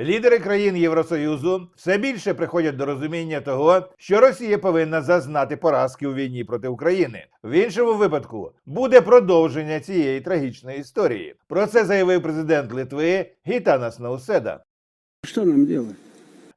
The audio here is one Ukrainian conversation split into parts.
Лідери країн Євросоюзу все більше приходять до розуміння того, що Росія повинна зазнати поразки у війні проти України. В іншому випадку буде продовження цієї трагічної історії. Про це заявив президент Литви Гітанас Науседа. Что нам делать?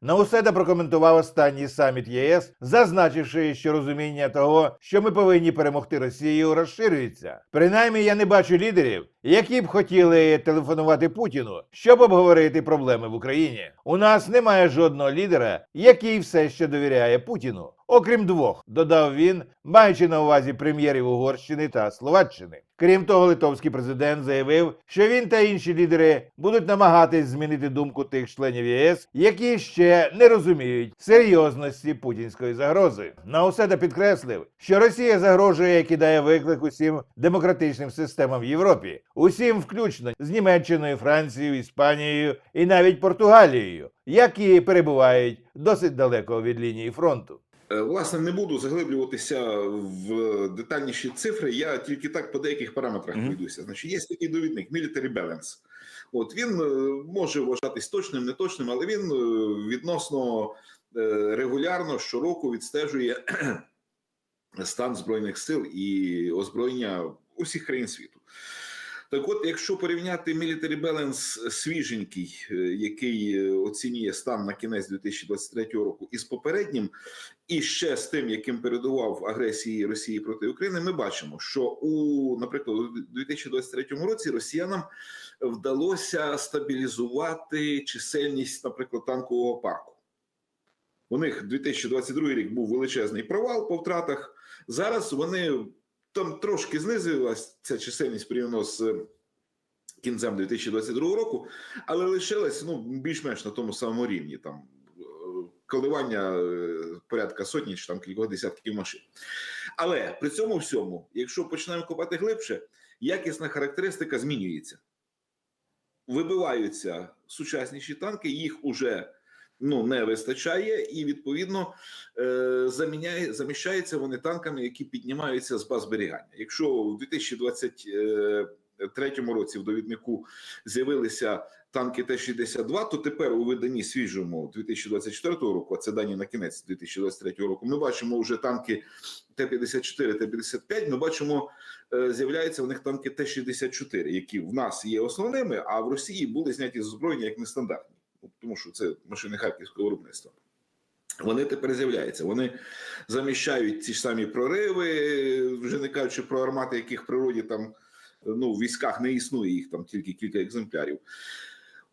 Науседа прокоментував останній саміт ЄС, зазначивши, що розуміння того, що ми повинні перемогти Росію, розширюється. Принаймні, я не бачу лідерів, які б хотіли телефонувати Путіну, щоб обговорити проблеми в Україні. У нас немає жодного лідера, який все ще довіряє Путіну. Окрім двох, додав він, маючи на увазі прем'єрів Угорщини та Словаччини. Крім того, литовський президент заявив, що він та інші лідери будуть намагатись змінити думку тих членів ЄС, які ще не розуміють серйозності путінської загрози. Науседа підкреслив, що Росія загрожує і кидає виклик усім демократичним системам в Європі, усім, включно з Німеччиною, Францією, Іспанією і навіть Португалією, які перебувають досить далеко від лінії фронту. Е, Власне, не буду заглиблюватися в детальніші цифри. Я тільки так по деяких параметрах пройдуся. Значить, є такий довідник military balance. От він е, може вважатись точним, неточним, але він е, відносно регулярно щороку відстежує стан збройних сил і озброєння усіх країн світу. Так, от, якщо порівняти military balance свіженький, е, який е, оцінює стан на кінець 2023 року, із попереднім, і ще з тим, яким передував агресії Росії проти України, ми бачимо, що у, наприклад, у 2023 році росіянам вдалося стабілізувати чисельність, наприклад, танкового парку. У них 2022 рік був величезний провал по втратах. Зараз вони там трошки знизилась ця чисельність порівняно з кінцем 2022 року, але лишилась ну більш-менш на тому самому рівні. Там е, коливання е, порядка сотні чи там кількох десятків машин. Але при цьому всьому, якщо почнемо копати глибше, якісна характеристика змінюється. Вибиваються сучасніші танки, їх уже ну не вистачає, і відповідно е, заміняє заміщаються вони танками, які піднімаються з баз зберігання. Якщо в 2023 році в довіднику з'явилися танки Т-62, то тепер у виданні свіжому 2024 року, а це дані на кінець 2023 року, ми бачимо вже танки Т-54, Т-55, ми бачимо, е, з'являються в них танки Т-64, які в нас є основними, а в Росії були зняті з озброєння як нестандартні, тому що це машини харківського виробництва. Вони тепер з'являються. Вони заміщають ці ж самі прориви, вже не кажучи про армати, яких в природі там ну в військах не існує їх там тільки кілька екземплярів.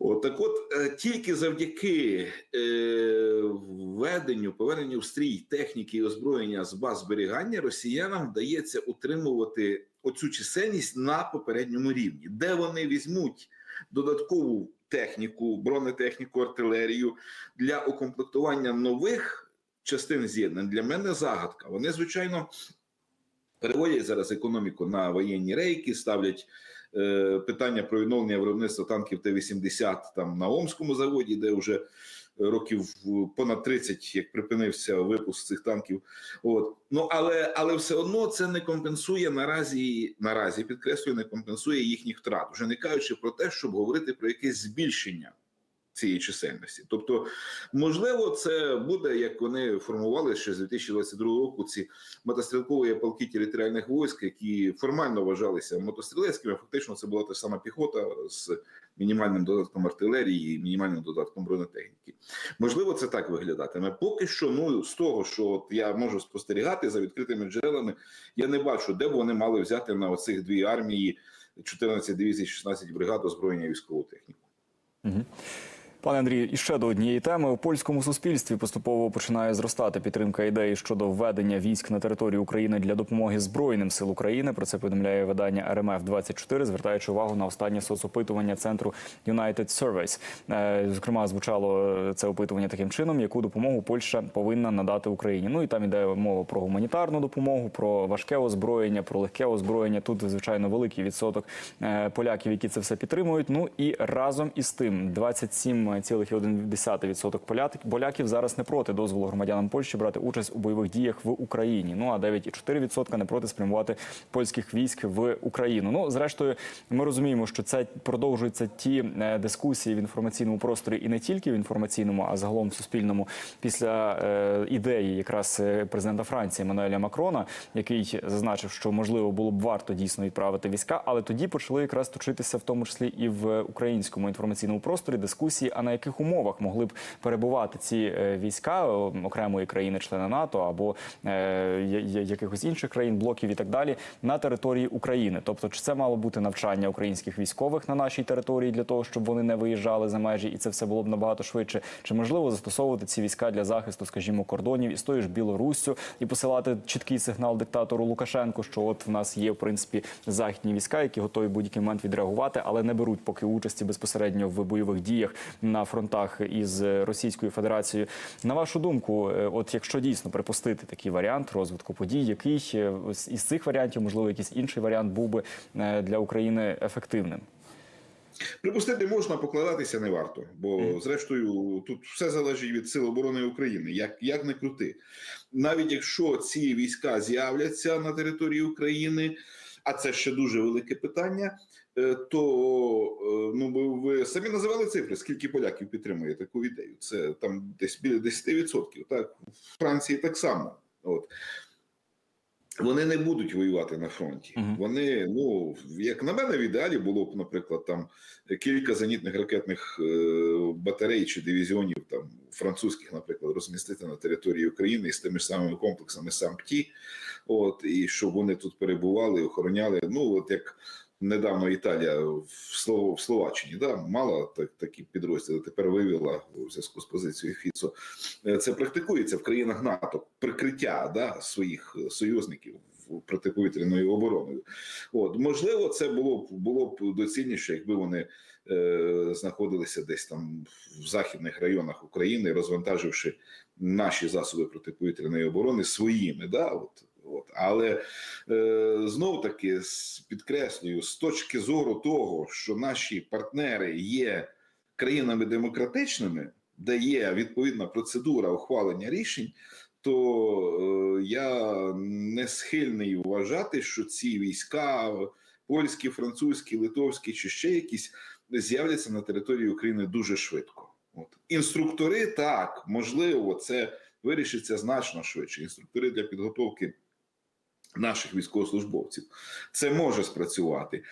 От так, от е, тільки завдяки е, введенню, поверненню в стрій техніки і озброєння з баз зберігання росіянам вдається утримувати оцю чисельність на попередньому рівні, де вони візьмуть додаткову техніку, бронетехніку, артилерію для укомплектування нових частин з'єднань. Для мене загадка. Вони звичайно переводять зараз економіку на воєнні рейки, ставлять е, питання про відновлення виробництва танків Т-80 там на Омському заводі, де вже років понад 30, як припинився випуск цих танків. От ну але але все одно це не компенсує наразі. Наразі підкреслюю, не компенсує їхніх втрат, вже не кажучи про те, щоб говорити про якесь збільшення цієї чисельності. Тобто, можливо, це буде як вони формували ще з 2022 року ці мотострілкові полки територіальних військ, які формально вважалися мотострілецькими. Фактично, це була та сама піхота з мінімальним додатком артилерії, і мінімальним додатком бронетехніки. Можливо, це так виглядатиме. Поки що, ну з того, що от я можу спостерігати за відкритими джерелами, я не бачу, де б вони мали взяти на оцих дві армії 14 дивізій, 16 бригад озброєння військову техніку. Мгм. Пане Андрію, і ще до однієї теми у польському суспільстві поступово починає зростати підтримка ідеї щодо введення військ на територію України для допомоги збройним сил України. Про це повідомляє видання РМФ 24 звертаючи увагу на останнє соцопитування центру United Surveys. Е, Зокрема, звучало це опитування таким чином, яку допомогу Польща повинна надати Україні. Ну і там іде мова про гуманітарну допомогу, про важке озброєння, про легке озброєння. Тут звичайно великий відсоток е, поляків, які це все підтримують. Ну і разом із тим 27 7,1% поляк- поляків зараз не проти дозволу громадянам Польщі брати участь у бойових діях в Україні. Ну а 9,4% не проти спрямувати польських військ в Україну. Ну зрештою, ми розуміємо, що це продовжуються ті е, дискусії в інформаційному просторі, і не тільки в інформаційному, а загалом в суспільному після е, ідеї якраз е, президента Франції Еммануеля Макрона, який зазначив, що можливо було б варто дійсно відправити війська, але тоді почали якраз точитися в тому числі і в українському інформаційному просторі дискусії, а на яких умовах могли б перебувати ці е, війська е, окремої країни-члена НАТО або е, якихось інших країн, блоків і так далі на території України. Тобто, чи це мало бути навчання українських військових на нашій території для того, щоб вони не виїжджали за межі, і це все було б набагато швидше? Чи можливо застосовувати ці війська для захисту, скажімо, кордонів із тою ж Білоруссю і посилати чіткий сигнал диктатору Лукашенку, що от в нас є в принципі західні війська, які готові будь-який момент відреагувати, але не беруть поки участі безпосередньо в бойових діях на фронтах із Російською Федерацією. На вашу думку, е, от якщо дійсно припустити такий варіант розвитку подій, який е, із цих варіантів, можливо, якийсь інший варіант був би е, для України ефективним? Припустити можна, покладатися не варто, бо зрештою тут все залежить від сил оборони України. Як, як не крути, навіть якщо ці війська з'являться на території України, а це ще дуже велике питання. Е, То е, ну ви самі називали цифри, скільки поляків підтримує таку ідею? Це там десь біля 10%. Так в Франції так само. От вони не будуть воювати на фронті. Мгм. Вони, ну як на мене, в ідеалі було б, наприклад, там кілька зенітних ракетних е, батарей чи дивізіонів там французьких, наприклад, розмістити на території України з тими ж самими комплексами САМПТІ, от і щоб вони тут перебували, охороняли. Ну от як недавно Італія в Слово в Словаччині, да мала так такі підрозділи. Тепер вивела у зв'язку з позицією Фіцо. Е, Це практикується в країнах НАТО прикриття да своїх е, союзників протиповітряною обороною. От можливо, це було б було б доцільніше, якби вони е, знаходилися десь там в західних районах України, розвантаживши наші засоби протиповітряної оборони своїми. Да, от. Але е, знов таки підкреслюю, з точки зору того, що наші партнери є країнами демократичними, де є відповідна процедура ухвалення рішень. То е, я не схильний вважати, що ці війська польські, французькі, литовські чи ще якісь з'являться на території України дуже швидко. От інструктори так можливо, це вирішиться значно швидше. Інструктори для підготовки наших військовослужбовців це може спрацювати,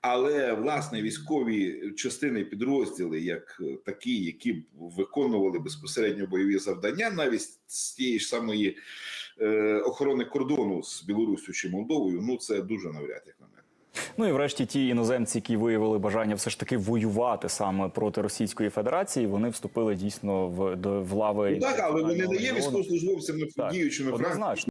але власне військові частини підрозділи, як е, такі, які б виконували безпосередньо бойові завдання, навіть з тієї ж самої е, охорони кордону з Білоруссю чи Молдовою, ну це дуже навряд як на мене. Ну і врешті ті іноземці, які виявили бажання все ж таки воювати саме проти Російської Федерації, вони вступили дійсно в до в лави Ну, так, але вони не є військовослужбовцями діючими однозначно.